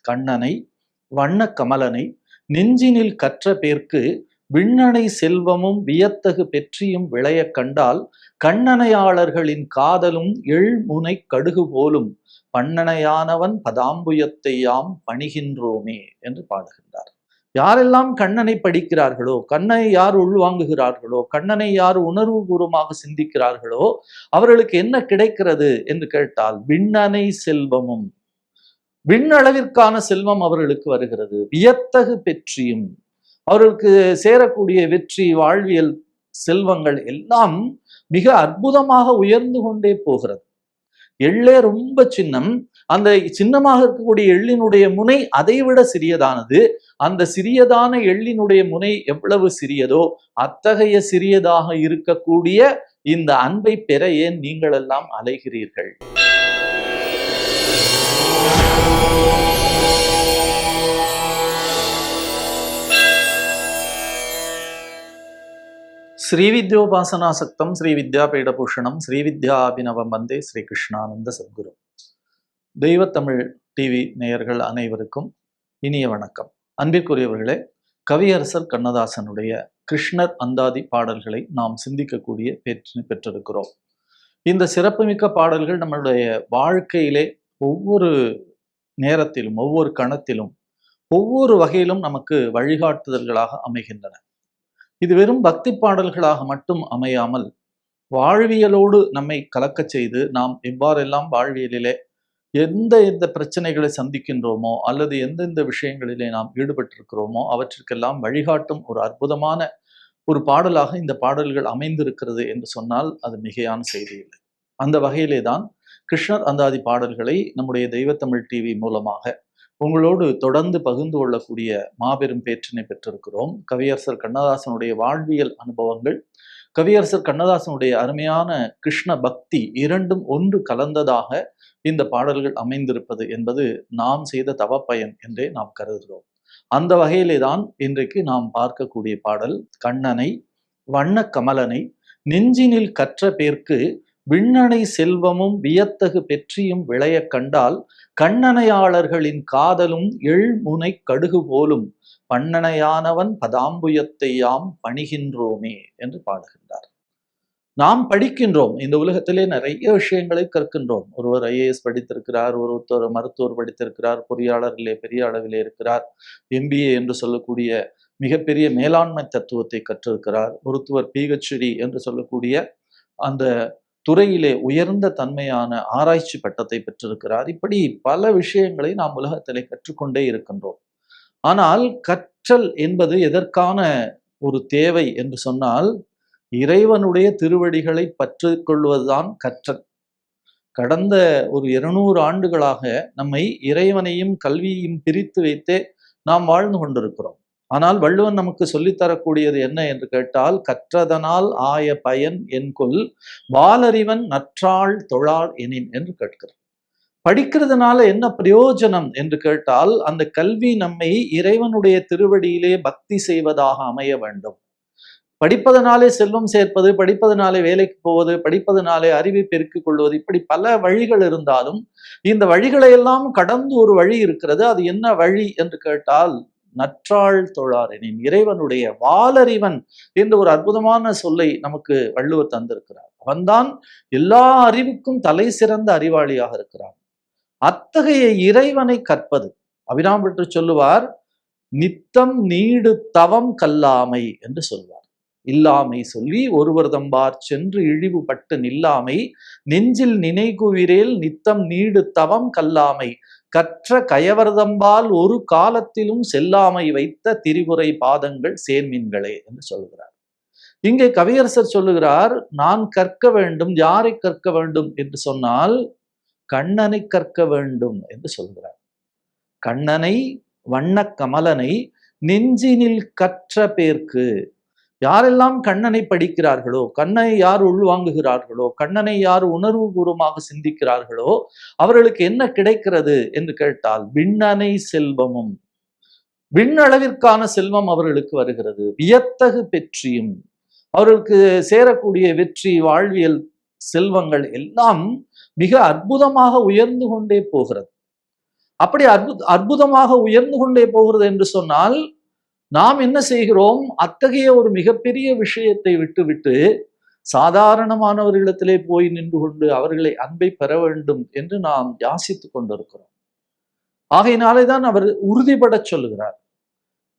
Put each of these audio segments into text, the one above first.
கண்ணனை வண்ண கமலனை நெஞ்சினில் கற்ற பேர்க்கு விண்ணனை செல்வமும் வியத்தகு பெற்றியும் விளையக் கண்டால் கண்ணனையாளர்களின் காதலும் எழ்முனை கடுகு போலும் பண்ணனையானவன் பதாம்புயத்தை யாம் பணிகின்றோமே என்று பாடுகின்றார். யாரெல்லாம் கண்ணனை படிக்கிறார்களோ கண்ணனை யார் உள்வாங்குகிறார்களோ கண்ணனை யார் உணர்வுபூர்வமாக சிந்திக்கிறார்களோ அவர்களுக்கு என்ன கிடைக்கிறது என்று கேட்டால் விண்ணனை செல்வமும் விண்ணளவிற்கான செல்வம் அவர்களுக்கு வருகிறது. வியத்தகு பெற்றியும் அவர்களுக்கு சேரக்கூடிய வெற்றி வாழ்வியல் செல்வங்கள் எல்லாம் மிக அற்புதமாக உயர்ந்து கொண்டே போகிறது. எள்ளே ரொம்ப சின்னம். அந்த சின்னமாக இருக்கக்கூடிய எள்ளினுடைய முனை அதைவிட சிறியதானது. அந்த சிறியதான எள்ளினுடைய முனை எவ்வளவு சிறியதோ அத்தகைய சிறியதாக இருக்கக்கூடிய இந்த அன்பை பெற ஏன் நீங்கள் எல்லாம் அலைகிறீர்கள்? ஸ்ரீவித்யோபாசனாசக்தம் ஸ்ரீ வித்யாபீடபூஷணம் ஸ்ரீ வித்யாபினவம் வந்தே ஸ்ரீ கிருஷ்ணானந்த சத்குரு. தெய்வத்தமிழ் டிவி நேயர்கள் அனைவருக்கும் இனிய வணக்கம். அன்பிற்குரியவர்களே கவியரசர் கண்ணதாசனுடைய கிருஷ்ணர் அந்தாதி பாடல்களை நாம் சிந்திக்கக்கூடிய பெற்று பெற்றிருக்கிறோம். இந்த சிறப்புமிக்க பாடல்கள் நம்மளுடைய வாழ்க்கையிலே ஒவ்வொரு நேரத்திலும் ஒவ்வொரு கணத்திலும் ஒவ்வொரு வகையிலும் நமக்கு வழிகாட்டுதல்களாக அமைகின்றன. இது வெறும் பக்தி பாடல்களாக மட்டும் அமையாமல் வாழ்வியலோடு நம்மை கலக்கச் செய்து நாம் எவ்வாறெல்லாம் வாழ்வியலிலே எந்த எந்த பிரச்சனைகளை சந்திக்கின்றோமோ அல்லது எந்தெந்த விஷயங்களிலே நாம் ஈடுபட்டிருக்கிறோமோ அவற்றிற்கெல்லாம் வழிகாட்டும் ஒரு அற்புதமான ஒரு பாடலாக இந்த பாடல்கள் அமைந்திருக்கிறது என்று சொன்னால் அது மிகையான செய்தி இல்லை. அந்த வகையிலே தான் கிருஷ்ணர் அந்தாதி பாடல்களை நம்முடைய தெய்வத்தமிழ் டிவி மூலமாக உங்களோடு தொடர்ந்து பகிர்ந்து கொள்ளக்கூடிய மாபெரும் பேற்றினை பெற்றிருக்கிறோம். கவியரசர் கண்ணதாசனுடைய வாழ்வியல் அனுபவங்கள் கவியரசர் கண்ணதாசனுடைய அருமையான கிருஷ்ண பக்தி இரண்டும் ஒன்று கலந்ததாக இந்த பாடல்கள் அமைந்திருப்பது என்பது நாம் செய்த தவப்பயன் என்றே நாம் கருதுகிறோம். அந்த வகையிலே தான் இன்றைக்கு நாம் பார்க்கக்கூடிய பாடல் கண்ணனை வண்ண கமலனை நெஞ்சினில் கற்ற பேர்க்கு விண்ணனை செல்வமும் வியத்தகு பெற்றியும் விளையக் கண்டால் கண்ணனையாளர்களின் காதலும் எள்முனை கடுகு போலும் பண்ணனையானவன் பதாம்புயத்தை யாம் பணிகின்றோமே என்று பாடுகின்றார். நாம் படிக்கின்றோம். இந்த உலகத்திலே நிறைய விஷயங்களை கற்கின்றோம். ஒருவர் ஐஏஎஸ் படித்திருக்கிறார் ஒருத்தர் மருத்துவர் படித்திருக்கிறார் பொறியாளர்களே பெரிய அளவிலே இருக்கிறார் எம்பிஏ என்று சொல்லக்கூடிய மிகப்பெரிய மேலாண்மை தத்துவத்தை கற்றிருக்கிறார் ஒருத்தவர் பிஹெச்டி என்று சொல்லக்கூடிய அந்த துறையிலே உயர்ந்த தன்மையான ஆராய்ச்சி பட்டத்தை பெற்றிருக்கிறார். இப்படி பல விஷயங்களை நாம் உலகத்திலே கற்றுக்கொண்டே இருக்கின்றோம். ஆனால் கற்றல் என்பது எதற்கான ஒரு தேவை என்று சொன்னால் இறைவனுடைய திருவடிகளை பற்று கொள்வதுதான் கற்றல். கடந்த ஒரு இருநூறு ஆண்டுகளாக நம்மை இறைவனையும் கல்வியையும் பிரித்து வைத்தே நாம் வாழ்ந்து கொண்டிருக்கிறோம். ஆனால் வள்ளுவன் நமக்கு சொல்லித்தரக்கூடியது என்ன என்று கேட்டால் கற்றதனால் ஆய பயன் என்கொல் வாலறிவன் நற்றாள் தொழாள் எனின் என்று கேட்கிறார். படிக்கிறதுனால என்ன பிரயோஜனம் என்று கேட்டால் அந்த கல்வி நம்மை இறைவனுடைய திருவடியிலே பக்தி செய்வதாக அமைய வேண்டும். படிப்பதனாலே செல்வம் சேர்ப்பது படிப்பதனாலே வேலைக்கு போவது படிப்பதனாலே அறிவை பெருக்கிக் கொள்வது இப்படி பல வழிகள் இருந்தாலும் இந்த வழிகளை எல்லாம் கடந்து ஒரு வழி இருக்கிறது. அது என்ன வழி என்று கேட்டால் நற்றாள் தொழாரெனின் இறைவனுடைய வாலறிவன் என்ற ஒரு அற்புதமான சொல்லை நமக்கு வள்ளுவர் தந்திருக்கிறார். அவன்தான் எல்லா அறிவுக்கும் தலை சிறந்த அறிவாளியாக இருக்கிறான். அத்தகைய இறைவனை கற்பது அபிராம் பெற்று சொல்லுவார் நித்தம் நீடு தவம் கல்லாமை என்று சொல்வார். இல்லாமை சொல்லி ஒருவர் தம்பார் சென்று இழிவுபட்டு நில்லாமை நெஞ்சில் நினைகுவிரேல் நித்தம் நீடு தவம் கல்லாமை கற்ற கயவர்தம்பால் ஒரு காலத்திலும் செல்லாமை வைத்த திரிபுரை பாதங்கள் சேர்மீன்களே என்று சொல்கிறார் இங்கே கவியரசர் சொல்லுகிறார் நான் கற்க வேண்டும் யாரை கற்க வேண்டும்? என்று சொன்னால் கண்ணனை கற்க வேண்டும் என்று சொல்கிறார் கண்ணனை வண்ண கமலனை நெஞ்சினில் கற்ற பேர்க்கு யாரெல்லாம் கண்ணனை படிக்கிறார்களோ கண்ணனை யார் உள்வாங்குகிறார்களோ கண்ணனை யார் உணர்வுபூர்வமாக சிந்திக்கிறார்களோ அவர்களுக்கு என்ன கிடைக்கிறது என்று கேட்டால் விண்ணனை செல்வமும். விண்ணளவிற்கான செல்வம் அவர்களுக்கு வருகிறது. வியத்தகு பெற்றியும் அவர்களுக்கு சேரக்கூடிய வெற்றி வாழ்வியல் செல்வங்கள் எல்லாம் மிக அற்புதமாக உயர்ந்து கொண்டே போகிறது. அப்படி அற்புத அற்புதமாக உயர்ந்து கொண்டே போகிறது என்று சொன்னால் நாம் என்ன செய்கிறோம்? அத்தகைய ஒரு மிகப்பெரிய விஷயத்தை விட்டுவிட்டு சாதாரணமானவர்களிடத்திலே போய் நின்று கொண்டு அவர்களை அன்பை பெற வேண்டும் என்று நாம் யாசித்துக் கொண்டிருக்கிறோம். ஆகையினாலே தான் அவர் உறுதிபடச் சொல்லுகிறார்.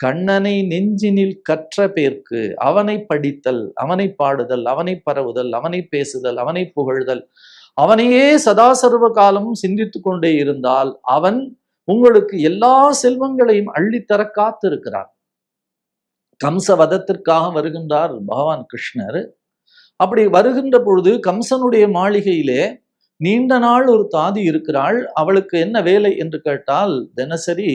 கண்ணனை நெஞ்சினில் கற்ற பேர்க்கு அவனை படித்தல் அவனை பாடுதல் அவனை பரவுதல் அவனை பேசுதல் அவனை புகழ்தல் அவனையே சதாசர்வ காலமும் சிந்தித்துக் கொண்டே இருந்தால் அவன் உங்களுக்கு எல்லா செல்வங்களையும் அள்ளித்தர காத்திருக்கிறான். கம்ச வதத்திற்காக வருகின்றார் பகவான் கிருஷ்ணர். அப்படி வருகின்ற பொழுது கம்சனுடைய மாளிகையிலே நீண்ட நாள் ஒரு தாதி இருக்கிறாள். அவளுக்கு என்ன வேலை என்று கேட்டால் தினசரி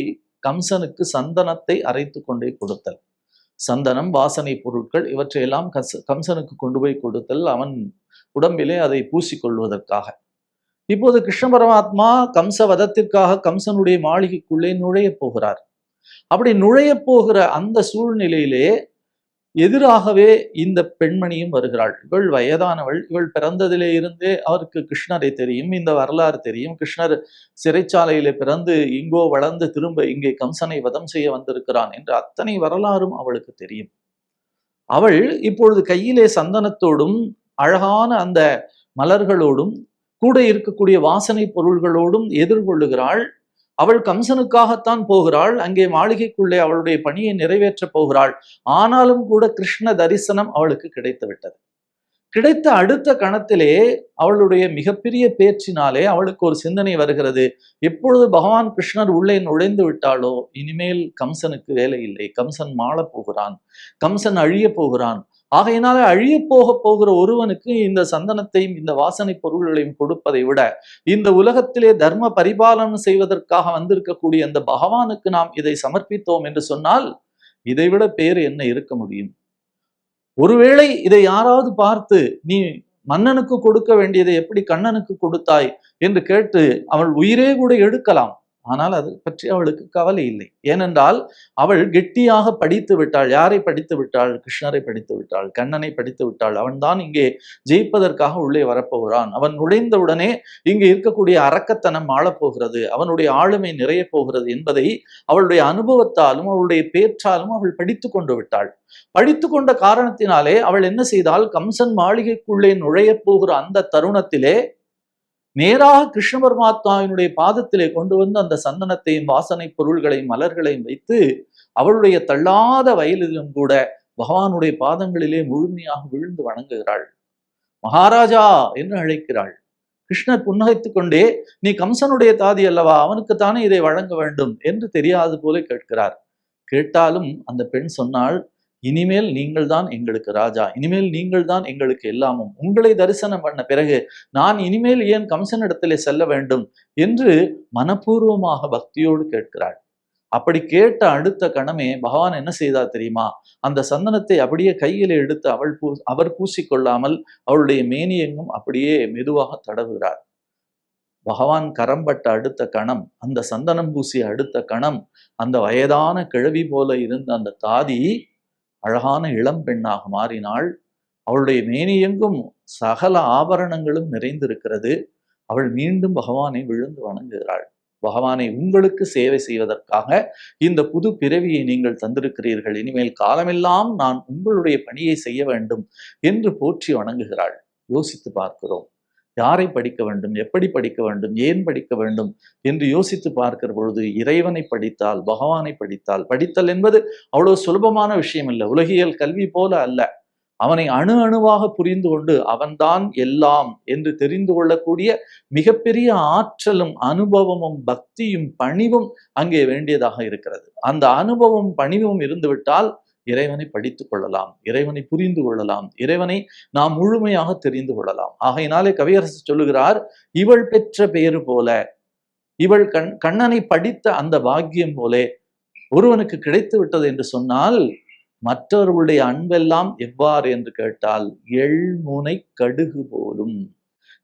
கம்சனுக்கு சந்தனத்தை அரைத்து கொண்டே கொடுத்தல். சந்தனம் வாசனை பொருட்கள் இவற்றையெல்லாம் கச கம்சனுக்கு கொண்டு போய் கொடுத்தல். அவன் உடம்பிலே அதை பூசிக்கொள்வதற்காக. இப்போது கிருஷ்ண பரமாத்மா கம்ச வதத்திற்காக கம்சனுடைய மாளிகைக்குள்ளே நுழைய போகிறார். அப்படி நுழைய போகிற அந்த சூழ்நிலையிலே எதிராகவே இந்த பெண்மணியும் வருகிறாள். இவள் வயதானவள் இவள் பிறந்ததிலே இருந்தே அவருக்கு கிருஷ்ணரை தெரியும் இந்த வரலாறு தெரியும். கிருஷ்ணர் சிறைச்சாலையிலே பிறந்து இங்கோ வளர்ந்து திரும்ப இங்கே கம்சனை வதம் செய்ய வந்திருக்கிறான் என்று அத்தனை வரலாறும் அவளுக்கு தெரியும். அவள் இப்பொழுது கையிலே சந்தனத்தோடும் அழகான அந்த மலர்களோடும் கூட இருக்கக்கூடிய வாசனை பொருள்களோடும் எதிர்கொள்ளுகிறாள். அவள் கம்சனுக்காகத்தான் போகிறாள். அங்கே மாளிகைக்குள்ளே அவளுடைய பணியை நிறைவேற்றப் போகிறாள். ஆனாலும் கூட கிருஷ்ண தரிசனம் அவளுக்கு கிடைத்து விட்டது கிடைத்த அடுத்த கணத்திலே அவளுடைய மிகப்பெரிய பேச்சினாலே அவளுக்கு ஒரு சிந்தனை வருகிறது. எப்பொழுது பகவான் கிருஷ்ணர் உள்ளே நுழைந்து விட்டாலோ இனிமேல் கம்சனுக்கு வேலை இல்லை. கம்சன் மாளப் போகிறான். கம்சன் அழிய போகிறான். ஆகையினால அழிய போக போகிற ஒருவனுக்கு இந்த சந்தனத்தையும் இந்த வாசனை பொருள்களையும் கொடுப்பதை விட இந்த உலகத்திலே தர்ம பரிபாலனம் செய்வதற்காக வந்திருக்கக்கூடிய அந்த பகவானுக்கு நாம் இதை சமர்ப்பித்தோம் என்று சொன்னால் இதைவிட பேர் என்ன இருக்க முடியும்? ஒருவேளை இதை யாராவது பார்த்து நீ மன்னனுக்கு கொடுக்க வேண்டியதை எப்படி கண்ணனுக்கு கொடுத்தாய்? என்று கேட்டு அவள் உயிரே கூட எடுக்கலாம். ஆனால் அது பற்றி அவளுக்கு கவலை இல்லை. ஏனென்றால் அவள் கெட்டியாக படித்து விட்டாள். யாரை படித்து விட்டாள்? கிருஷ்ணரை படித்து விட்டாள். கண்ணனை படித்து விட்டாள். அவன்தான் இங்கே ஜெயிப்பதற்காக உள்ளே வரப்போகிறான். அவன் நுழைந்தவுடனே இங்கே இருக்கக்கூடிய அரக்கத்தனம் ஆளப்போகிறது. அவனுடைய ஆளுமை நிறைய போகிறது என்பதை அவளுடைய அனுபவத்தாலும் அவளுடைய பேற்றாலும் அவள் படித்து கொண்டு விட்டாள். படித்து கொண்ட காரணத்தினாலே அவள் என்ன செய்தால் கம்சன் மாளிகைக்குள்ளே நுழைய போகிற அந்த தருணத்திலே நேராக கிருஷ்ண பரமாத்மாவினுடைய பாதத்திலே கொண்டு வந்து அந்த சந்தனத்தையும் வாசனை பொருள்களையும் மலர்களையும் வைத்து அவளுடைய தள்ளாத வயலிலும் கூட பகவானுடைய பாதங்களிலே முழுமையாக விழுந்து வணங்குகிறாள். மகாராஜா என்று அழைக்கிறாள். கிருஷ்ணர் புன்னகைத்துக் கொண்டே நீ கம்சனுடைய தாதி அல்லவா? அவனுக்குத்தானே இதை வழங்க வேண்டும்? என்று தெரியாது போல கேட்கிறார். கேட்டாலும் அந்த பெண் சொன்னாள் இனிமேல் நீங்கள் தான் எங்களுக்கு ராஜா. இனிமேல் நீங்கள் தான் எங்களுக்கு எல்லாமும். உங்களை தரிசனம் பண்ண பிறகு நான் இனிமேல் ஏன் கம்சனிடத்திலே செல்ல வேண்டும் என்று மனப்பூர்வமாக பக்தியோடு கேட்கிறாள். அப்படி கேட்ட அடுத்த கணமே பகவான் என்ன செய்தார் தெரியுமா? அந்த சந்தனத்தை அப்படியே கையில் எடுத்து அவள் பூ அவர் பூசிக்கொள்ளாமல் அவளுடைய மேனியங்கும் அப்படியே மெதுவாக தடவுகிறார் பகவான் கரம்பட்ட அடுத்த கணம் அந்த சந்தனம் பூசிய அடுத்த கணம் அந்த வயதான கிழவி போல இருந்த அந்த தாதி அழகான இளம் பெண்ணாக மாறினாள். அவளுடைய மேனியெங்கும் சகல ஆபரணங்களும் நிறைந்திருக்கிறது. அவள் மீண்டும் பகவானை விழுந்து வணங்குகிறாள். பகவானை உங்களுக்கு சேவை செய்வதற்காக இந்த புது பிறவியை நீங்கள் தந்திருக்கிறீர்கள். இனிமேல் காலமெல்லாம் நான் உங்களுடைய பணியை செய்ய வேண்டும் என்று போற்றி வணங்குகிறாள். யோசித்து பார்க்கிறோம். யாரை படிக்க வேண்டும் எப்படி படிக்க வேண்டும் ஏன் படிக்க வேண்டும் என்று யோசித்து பார்க்கிற பொழுது இறைவனை படித்தால் பகவானை படித்தால் படித்தல் என்பது அவ்வளவு சுலபமான விஷயம் இல்லை. உலகியல் கல்வி போல அல்ல. அவனை அணு அணுவாக புரிந்து கொண்டு அவன்தான் எல்லாம் என்று தெரிந்து கொள்ளக்கூடிய மிகப்பெரிய ஆற்றலும் அனுபவமும் பக்தியும் பணிவும் அங்கே வேண்டியதாக இருக்கிறது. அந்த அனுபவம் பணிவும் இருந்துவிட்டால் இறைவனை படித்துக் கொள்ளலாம் இறைவனை புரிந்து கொள்ளலாம் இறைவனை நாம் முழுமையாக தெரிந்து கொள்ளலாம். ஆகையினாலே கவியரசு சொல்லுகிறார் இவள் பெற்ற பெயரு போல இவள் கண் கண்ணனை படித்த அந்த பாக்கியம் போலே ஒருவனுக்கு கிடைத்து விட்டது என்று சொன்னால் மற்றவர்களுடைய அன்பெல்லாம் எவ்வாறு? என்று கேட்டால் எள்முனை கடுகு போலும்.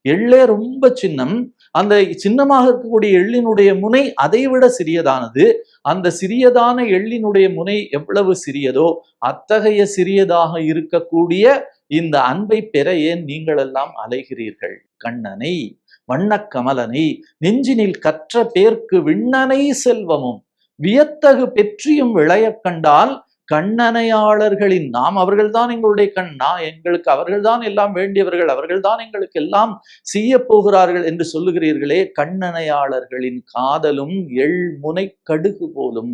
எள்ளே ரொம்ப சின்னம். அந்த சின்னமாக இருக்கக்கூடிய எள்ளினுடைய முனை அதைவிட சிறியதானது. அந்த சிறியதான எள்ளினுடைய முனை எவ்வளவு சிறியதோ அத்தகைய சிறியதாக இருக்கக்கூடிய இந்த அன்பை பெற ஏன் நீங்கள் எல்லாம் அலைகிறீர்கள்? கண்ணனை வண்ணக்கமலனை நெஞ்சினில் கற்ற பேர்க்கு விண்ணனை செல்வமும் வியத்தகு பெற்றியும் விளையக் கண்டால் கண்ணனையாளர்களின் நாம் அவர்கள்தான் எங்களுடைய கண் நான் எங்களுக்கு அவர்கள்தான் எல்லாம் வேண்டியவர்கள் அவர்கள்தான் எங்களுக்கு எல்லாம் செய்ய போகிறார்கள் என்று சொல்லுகிறீர்களே கண்ணனையாளர்களின் காதலும் எள் முனை கடுகு போலும்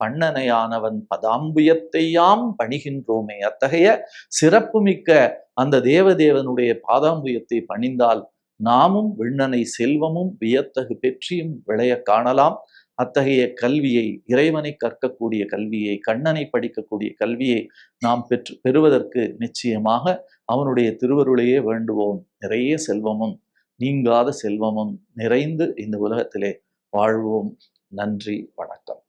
பண்ணனையானவன் பதாம்புயத்தையாம் பணிகின்றோமே. அத்தகைய சிறப்புமிக்க அந்த தேவதேவனுடைய பாதாம்புயத்தை பணிந்தால் நாமும் விண்ணனை செல்வமும் வியத்தகு பெற்றியும் விளைய காணலாம். அத்தகைய கல்வியை இறைவனை கற்கக்கூடிய கல்வியை கண்ணனை படிக்கக்கூடிய கல்வியை நாம் பெற்று பெறுவதற்கு நிச்சயமாக அவனுடைய திருவருளையே வேண்டுவோம். நிறைய செல்வமும் நீங்காத செல்வமும் நிறைந்து இந்த உலகத்திலே வாழ்வோம். நன்றி வணக்கம்.